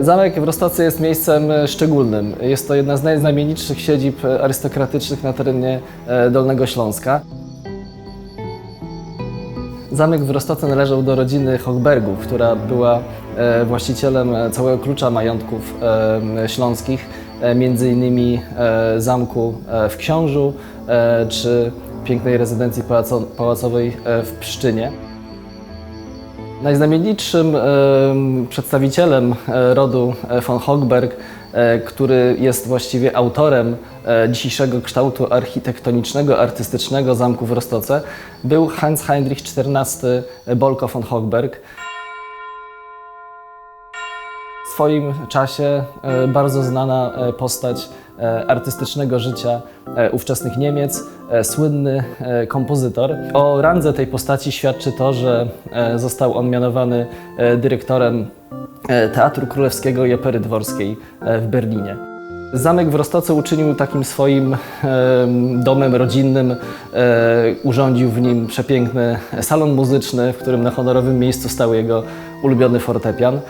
Zamek w Roztocy jest miejscem e, szczególnym. Jest to jedna z najznamienitszych siedzib e, arystokratycznych na terenie e, Dolnego Śląska. Zamek w Roztoce należał do rodziny Hochbergów, która była właścicielem całego klucza majątków śląskich, między innymi zamku w Książu czy pięknej rezydencji pałaco pałacowej w Pszczynie. Najznamienitszym em, przedstawicielem e, rodu e, von Hochberg, e, który jest właściwie autorem dzisiejszego kształtu architektonicznego, artystycznego zamku w Roztoce, był Hans Heinrich XIV Bolko von Hochberg. Swoim czasie e, bardzo znana e, postać e, artystycznego życia ówczesnych Niemiec, słynny kompozytor. O randze tej postaci świadczy to, że został on mianowany dyrektorem Teatru Królewskiego i Opery Dworskiej w Berlinie. Zamek w Rostoce uczynił takim swoim em, domem rodzinnym. E, urządził w nim przepiękny salon muzyczny, w którym na honorowym miejscu stał jego ulubiony fortepian. E,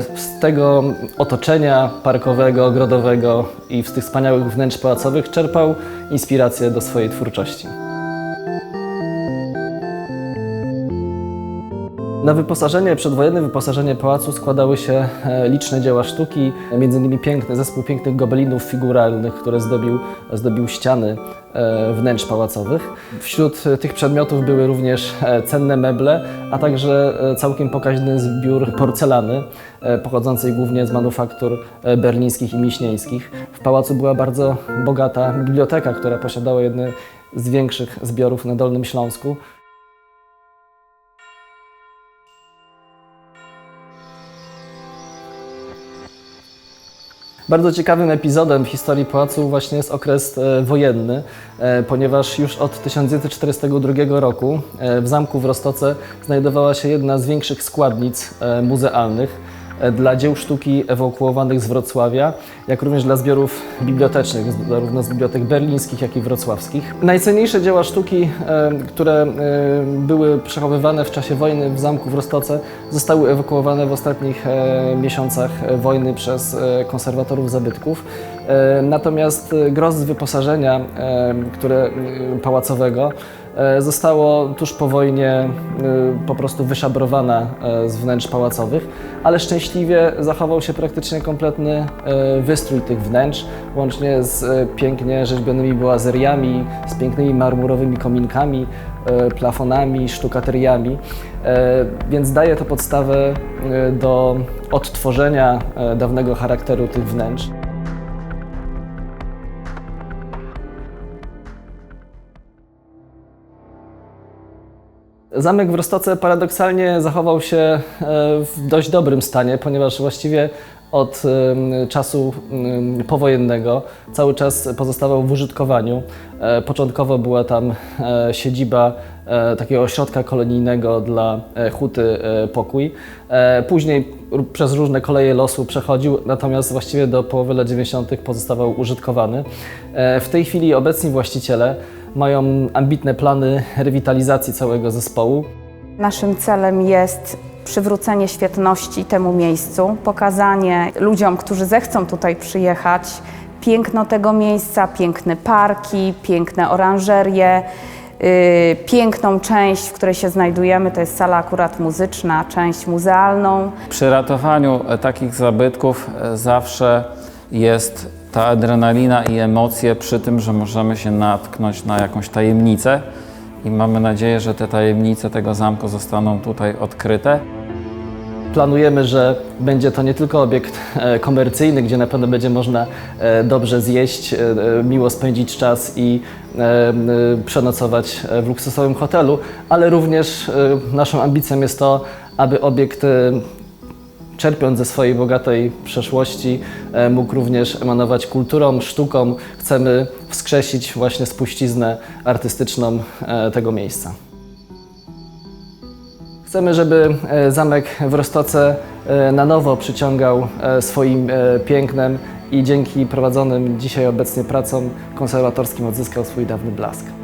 z tego otoczenia parkowego, ogrodowego i z tych wspaniałych wnętrz pałacowych czerpał inspirację do swojej twórczości. Na wyposażenie, przedwojenne wyposażenie pałacu składały się e, liczne dzieła sztuki, m.in. piękny zespół pięknych gobelinów figuralnych, które zdobił, zdobił ściany e, wnętrz pałacowych. Wśród e, tych przedmiotów były również cenne meble, a także całkiem pokaźny zbiór porcelany, pochodzącej głównie z manufaktur berlińskich i miśnieńskich. W pałacu była bardzo bogata biblioteka, która posiadała jedne z większych zbiorów na Dolnym Śląsku. Bardzo ciekawym epizodem w historii pałacu właśnie jest okres e, wojenny, e, ponieważ już od 1942 roku e, w zamku w Rostoce znajdowała się jedna z większych składnic muzealnych dla dzieł sztuki ewakuowanych z Wrocławia, jak również dla zbiorów bibliotecznych, zarówno z bibliotek berlińskich, jak i wrocławskich. Najcenniejsze dzieła sztuki, e, które e, były przechowywane w czasie wojny w zamku w Rostoce, zostały ewakuowane w ostatnich e, miesiącach e, wojny przez e, konserwatorów zabytków. E, Natomiast e, gros z wyposażenia e, które, e, pałacowego e, zostało tuż po wojnie e, po prostu wyszabrowana e, z wnętrz pałacowych, ale szczęśliwie zachował się praktycznie kompletny e, wystrój tych wnętrz, łącznie z e, pięknie rzeźbionymi boazeriami, z pięknymi marmurowymi kominkami, e, plafonami, sztukateriami, E, więc daje to podstawę e, do odtworzenia e, dawnego charakteru tych wnętrz. Zamek w Rostoce paradoksalnie zachował się e, w dość dobrym stanie, ponieważ właściwie od czasu powojennego cały czas pozostawał w użytkowaniu. E, Początkowo była tam e, siedziba takiego ośrodka kolonijnego dla huty Pokój. Później przez różne koleje losu przechodził, natomiast właściwie do połowy lat 90. pozostawał użytkowany. W tej chwili obecni właściciele mają ambitne plany rewitalizacji całego zespołu. Naszym celem jest przywrócenie świetności temu miejscu, pokazanie ludziom, którzy zechcą tutaj przyjechać, piękno tego miejsca, piękne parki, piękne oranżerie, yy, piękną część, w której się znajdujemy, to jest sala akurat muzyczna, część muzealną. Przy ratowaniu e, takich zabytków e, zawsze jest ta adrenalina i emocje przy tym, że możemy się natknąć na jakąś tajemnicę i mamy nadzieję, że te tajemnice tego zamku zostaną tutaj odkryte. Planujemy, że będzie to nie tylko obiekt e, komercyjny, gdzie na pewno będzie można e, dobrze zjeść, e, miło spędzić czas i przenocować w luksusowym hotelu, ale również naszą ambicją jest to, aby obiekt czerpiąc ze swojej bogatej przeszłości, e, mógł również emanować kulturą, sztuką. Chcemy wskrzesić właśnie spuściznę artystyczną e, tego miejsca. Chcemy, żeby e, zamek w Rostoce na nowo przyciągał swoim pięknem i dzięki prowadzonym dzisiaj obecnie pracom konserwatorskim odzyskał swój dawny blask.